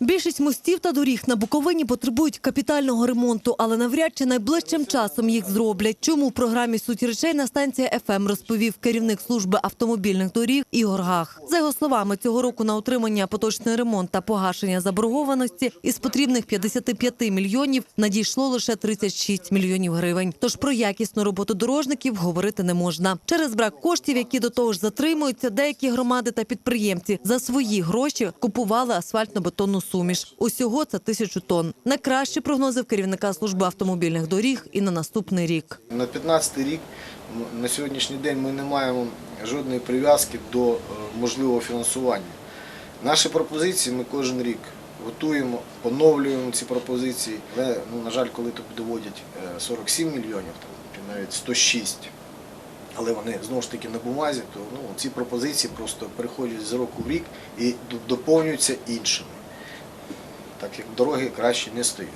Більшість мостів та доріг на Буковині потребують капітального ремонту, але навряд чи найближчим часом їх зроблять. Чому в програмі «Суті речей» на станції ФМ розповів керівник служби автомобільних доріг Ігор Гах. За його словами, цього року на утримання, поточний ремонт та погашення заборгованості із потрібних 55 мільйонів надійшло лише 36 мільйонів гривень. Тож про якісну роботу дорожників говорити не можна. Через брак коштів, які до того ж затримуються, деякі громади та підприємці за свої гроші купували асфальтно-бетонну суміш. Усього це тисячу тонн. Найкращі прогнози в керівника служби автомобільних доріг і на наступний рік. На 15 рік на сьогоднішній день ми не маємо жодної прив'язки до е, можливого фінансування. Наші пропозиції ми кожен рік готуємо, поновлюємо ці пропозиції. Але, ну, на жаль, коли тобі доводять е, 47 мільйонів, там, навіть 106, але вони знову ж таки на бумазі, то ну, ці пропозиції просто переходять з року в рік і доповнюються іншими. Так як дороги краще не стають.